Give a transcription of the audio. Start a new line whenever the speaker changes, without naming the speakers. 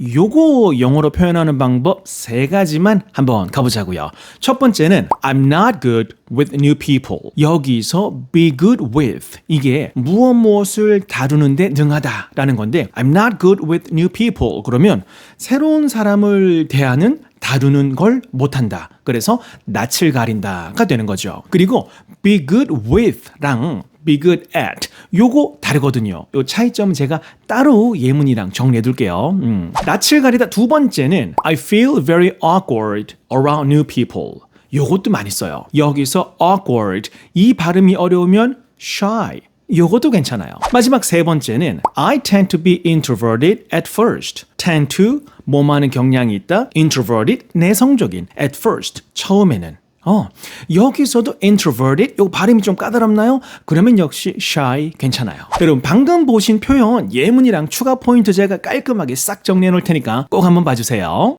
요거 영어로 표현하는 방법 세 가지만 한번 가보자고요. 첫 번째는 I'm not good with new people. 여기서 be good with 이게 무엇 무엇을 다루는데 능하다라는 건데 I'm not good with new people. 그러면 새로운 사람을 대하는 다루는 걸 못한다. 그래서 낯을 가린다가 되는 거죠. 그리고 be good with랑 be good at 요거 다르거든요. 요 차이점 제가 따로 예문이랑 정리해 둘게요. 음. 낯을 가리다 두 번째는 I feel very awkward around new people. 요것도 많이 써요. 여기서 awkward 이 발음이 어려우면 shy 요것도 괜찮아요. 마지막 세 번째는 I tend to be introverted at first. tend to 뭐하는 경향이 있다. introverted 내성적인 at first 처음에는 어, 여기서도 introverted 요 발음이 좀 까다롭나요? 그러면 역시 shy 괜찮아요. 여러분 방금 보신 표현 예문이랑 추가 포인트 제가 깔끔하게 싹 정리해 놓을 테니까 꼭 한번 봐주세요.